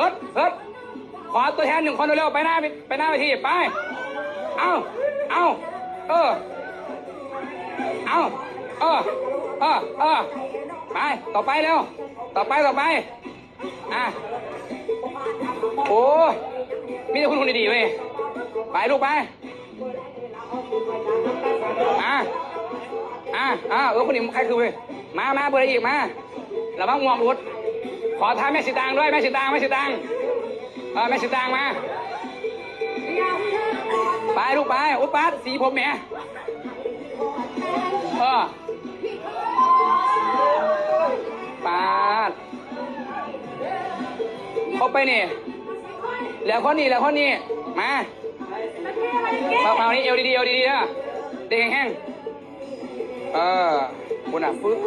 เอิดเอิดขอตัวแทนหนึ่งคนเร็วๆไปหน้าไปหน้าไปทีไป เอาเอาเออ เอาเออ เออ เออ ไป ต่อไปเร็ว ต่อไป ต่อไป อะ โอ้ยมีแต่คุณคนดีๆเว้ย ไปลูกไปอะอะอะเออคนนี้ใครคือเว้ย มามาเบอร์อะไรอีกมา ระวังงวงรุด ขอทาแม่สิตางด้วยแม่สิตางแม่สิตางเออแม่สิตางมาไปลูกไปอุดปัดสีผมแหม่เออปาดเข้าไปนี่แล้วคนนี้แล้วคนนี้มามามานี่เอวดีๆเอวดีๆนะเด็กแห้งเออคุณอะปึ๊บ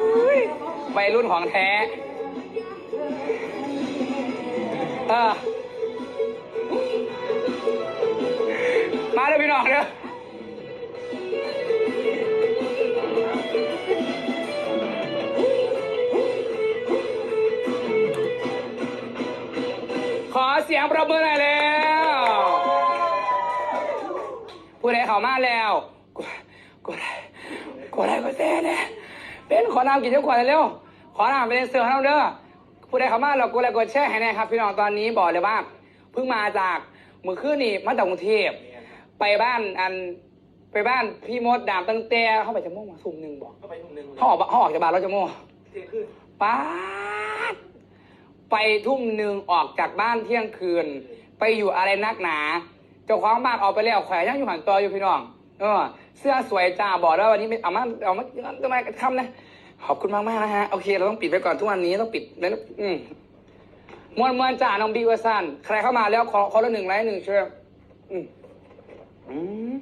วัยรุ่นของแท้ เออมาเลยพี่น้องเด้อขอเสียงประมือหน่อยแล้วผู้ใดเข้ามาแล้วกดกดกดไลค์กดแชร์เนี่ยเป็นขอน้ำกินเจ้าขวดเร็วขอน้ำเป็นเสือให้เราเด้อ ผู้ใดเข้ามาเรากดไลค์กดแชร์ให้แน่ครับ พี่น้องตอนนี้บอกเลยว่าเพิ่งมาจากเมื่อคืนนี่มาจากกรุงเทพไปบ้านอันไปบ้านพี่มดดามตั้งแต่เข้าไปจะม่วงมาสุ่มหนึ่งบอกเข้าไปทุ่มหนึ่งเขาออกเขาออกจากบ้านแล้วจะม่วงเที่ยงคืนป้าดไปทุ่มหนึ่งออกจากบ้านเที่ยงคืน ไปอยู่อะไรนักหนาเจ้าของบ้านออกไปแล้วแขวนยังอยู่หันตัวอยู่พี่น้องเออเสื้อสวยจ้าบอกแล้ววันนี้ไม่เอามาเอามาทำไมทำนะ ขอบคุณมากมากนะฮะ โอเค เราต้องปิดไปก่อนทุกวันนี้ต้องปิดแล้วอืมมวนมวนจ่าน้องบีวสันใครเข้ามาแล้วขอขอละหนึ่งไลค์หนึ่งเชื่ออืมอืม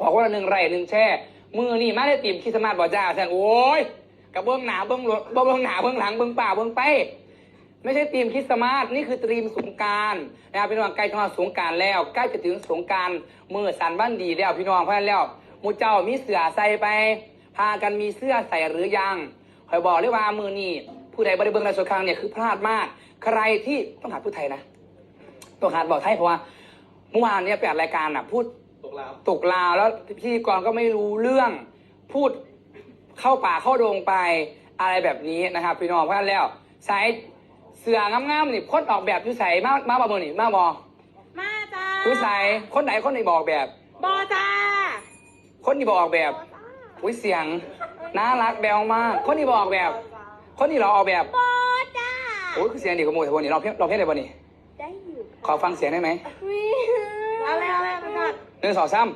บอกว่าหนึ่งไร่หนึ่งแช่ มือนี่มาได้ติมคริสต์มาสบ่จ้าแซนโอ้ยกับเบื้องหนาเบื้องหลังเบื้องหนาเบื้องหลังเบื้องป่าเบื้องไป ไม่ใช่ทีมคริสต์มาสนี่คือตรีมสงการนะครับพี่น้องใกล้จะมาสงการแล้วใกล้จะถึงสงการมือสันบ้านดีแล้วพี่น้องเพราะนั้นแล้วมูเจ้ามีเสือใส่ไป พากันมีเสื้อใส่หรือยังคอยบอกเลยว่ามือนี่ผู้ใดบริเบิงในสงครามเนี่ยคือพลาดมาก ใครที่ต้องหาผู้ไทยนะต้องหาบอกไทยเพราะว่าเมื่อวานเนี่ยไปอัดรายการอะพูดตกลาวตกลาวแล้วพิธีกรก็ไม่รู้เรื่องพูดเข้าป่าเข้าโดงไปอะไรแบบนี้นะครับพี่น้องเพราะฉะนั้นแล้วใส่เสืองามๆนี่คนออกแบบอยู่ใส่มามาบอมือนี่มาบอมาจ้าคือใส่คนไหนคนไหนบอกแบบ บอจ้าคนนี้บอกแบบ อุ้ยเสียงน่ารักแบวมาก คนนี้บอกแบบ คนนี้เราออกแบบบอจ้าโอ้ยคือเสียงดีขโมยแต่วันนี้เราเพี้ยนเราเพี้ยนอะไรบ่นี่ได้อยู่ขอฟังเสียงได้ไหมเอาเลยเอาเลยไปก่อนหนึ่งสองสาม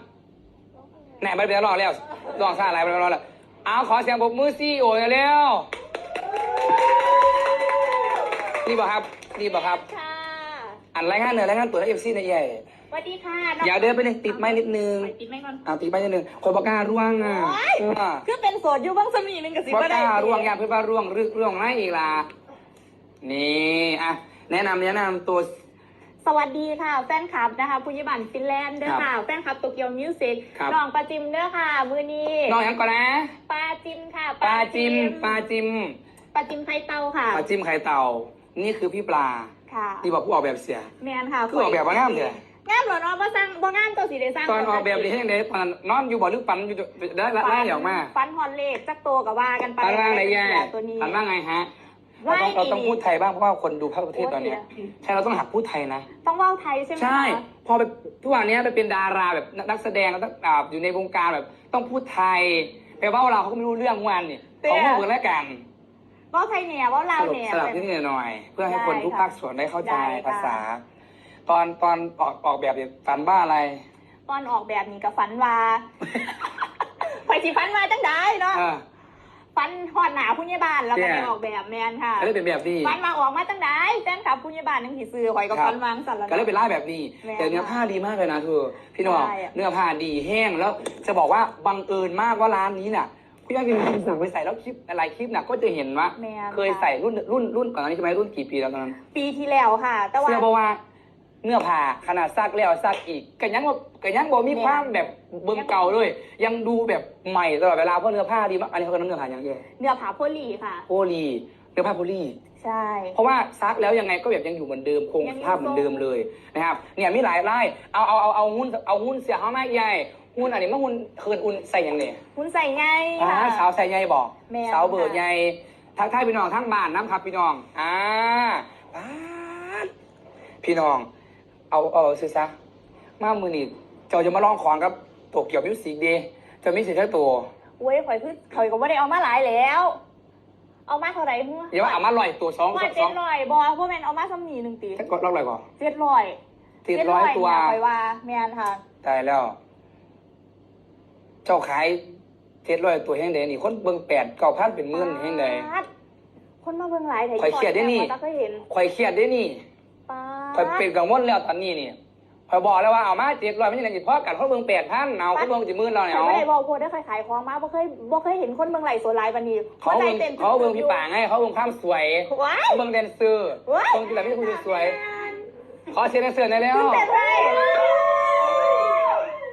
แหน่ไม่เป็นรอแล้วลองซาอะไรไม่เป็นรอแล้วเอาขอเสียงปรบมือซี่โอ้ยเร็วนี่บอกครับนี่บอกครับค่ะอันรายงานเหนือรายงานตัวเอฟซีในใหญ่ส วัสดีค่ะอย่าเดินไปเลยติดไม้นิดนึงไปติดไม่ก่อนเอาติดไม้นิดนึงคนบอกกล้าร่วงอะโอ๊ยเออคือเป็นโสดอยู่บ้างสมีหนึงกับสิบอกบ่กได้ล้าร่วงยาเพื่อนว่าร่วงรึกร่วงไรอีกล่ะนี่อะแนะนำแนะนำตัว สวัสดีค่ะ แฟนคลับนะคะผู้ยิบันฟินแลนด์เด้อค่ะ แฟนคลับโตเกียวมิวสิกครับ น้องปาจิมเด้อค่ะ มือนี้น้องยังก่อนนะปาจิมค่ะปลาจิมปลาจิมปาจิมไทยเตาค่ะ ปลาจิมไข่เต่า นี่คือพี่ปลาค่ะ ที่บอกผู้ออกแบบเสีย แมนค่ะคือออกแบบว่างามเถอะ งามเหรอเนาะบ่สร้างบ่งามตัวสีได้สร้างตอนออกแบบนี้ให้ยังไงตอนนั้นนอนอยู่บ่อลึกปันอยู่ได้ไล่ออกมาฟันฮอนเลขจักโตกับว่ากันไปปันว่าไงแย่ตัวนี้ปันว่าไงฮะเราว่าต้องเราต้องดีพูดไทยบ้างเพราะว่าคนดูภาพประเทศตอนเนี้ยใช่เราต้องหัดพูดไทยนะ ต้องเว่าไทยใช่ไหมใช่คะพอไปทุกวันนี้ไปเป็นดาราแบบนักแสดงแล้วต้องอ่าอยู่ในวงการแบบต้องพูดไทยแปลว่าเราเขาก็ไม่รู้เรื่องเมื่อวานนี่ของพวกมึงแล้วกันเว่าไทยแหน่เว่าลาสวรุปแหน่สลับนิดหน่อยๆเพื่อให้คนได้ทุกค่ะภาคส่วนได้เข้าใจได้ค่ะภาษา ตอนตอนออกออกแบบเนี่ยฝันบ้าอะไร ตอนออกแบบนี้กับฟันว่าไปสิฟันว่าจังได้เนาะเออฟันหอดหนาผู้ใหญ่บ้านแล้วก็แย่ไปออกแบบแมนค่ะก็เลยเป็นแบบนี้ฟันมาออกมาจังได้แฟนคลับผู้ใหญ่บ้านนึงผีซื้อข่อยกับครับฟันวางสั่นแล้วก็เลยเป็นไล่แบบนี้แม่แต่เนื้อผ้าดีมากเลยนะเธอพี่น้องใช่อะเนื้อผ้าดีแห้งแล้วจะบอกว่าบังเอิญมากว่าร้านนี้น่ะพี่ยังมีสั่งไปใส่แล้วคลิปอะไรคลิปน่ะก็จะเห็นว่า แมนเคยใส่รุ่นรุ่นรุ่นก่อนหน้านี้ใช่ไหมรุ่นกี่ปีแล้วตอนนั้นปีที่แล้วค่ะ แต่ว่าเสื้อบอกว่า เนื้อผ้าขนาดซักแล้วซักอีกก็ยังว่าก็ยังบ่มีความแบบเบิ่งเก่าเลย ยังดูแบบใหม่ตลอดเวลาเพราะเนื้อผ้าดีมากอันนี้เขาเป็นเนื้อผ้าอย่างเงี้ยเนื้อผาโพลีค่ะ โพลีเนื้อผ้าโพลี ใช่ เพราะว่าซักแล้วยังไงก็แบบยังอยู่เหมือนเดิมคงยังสภาพเหมือนเดิมเลยนะครับเนี่ยมีหลายไล่เอาเอาเอาเอาหุ้นเอาหุ้นเสียเขาไม่ใหญ่หุ้นอันนี้มาหุ้นเคินอุ่นใส่ยังเนี่ยคุณใส่ไงอ่าค่ะ สาวใส่ใหญ่บอกแม่น สาวเบิร์ดค่ะใหญ่ทักทายพี่น้องทั้งบ้านน้ำครับพี่น้องอ่าป๊าดพี่น้อง เอาเอาซื้อซะมามือนี่เจ้าจะมาลองของกับโตเกียวมิวสิกดีจะมีสิทธิ์แค่ตัวเว้ยข่อยคือข่อยก็ไม่ได้เอามาหลายแล้ว เอามาเท่าไหร่หัวอย่าว่าเอามาลอยตัวสองว่าสเจ็อดงร้อยบอพวกแมนเอามาซ้ำนีหนึ่งตีถ้ากดลอกลอยก่อนเจ็ดร้อยติดร้อยตัวเนี่ยข่อยว่าแมนค่ะตายแล้ว เจ้าขายเจ็ดร้อยตัวแห้งใดนี่คนเบิ่งแปดเก้าพันเป็นหมื่นแห้งใดป๊าดคนมาเบิ่งหลายแต่ข่อยเครียดได้นี่ตาเคยเห็นข่อยเครียดได้นี่ ป้า ข่อยเป็นกังวลแล้วตอนนี้นี่ข่อยบอกแล้วว่าเอามาเจ็ดร้อยไม่ใช่เงินจิตพ่อกันเขาเบิ่งแปดพันเอาเขาเบิ่งจิตมื่นเราเนี่ยข่อยเอาไม่ได้บอกพวกได้เคยขายของมาบ่เคยบ่เคยเห็นคนเบิ่งไหลฟ์โซไลน์วันนี้เขาเบิ่งหัวใจต้นเขาเบิ่งพี่ป่าไงเขาเบิ่งความสวยว้ายเขาเบิ่งแดนเซอร์ว้ายเบิ่งกีฬาพี่คุณสวยขอเชียร์แดนเซอร์หน่อยแล้วตื่นเต้นเลย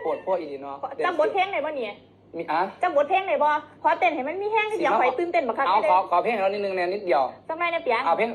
ปวดพวกอีดีเนาะจำบทเพลงไหนบ่เนี่ยมีอะจำบทเพลงไหนบ่ขอเต้นให้มันมีแห้งนิดเดียวข่อยตื่นเต้นบักคักเอาเลยขอขอเพลงให้เรานิดนึงเนี่ยนิดเดียวจำได้เนี่ยเปียงเอาเพลง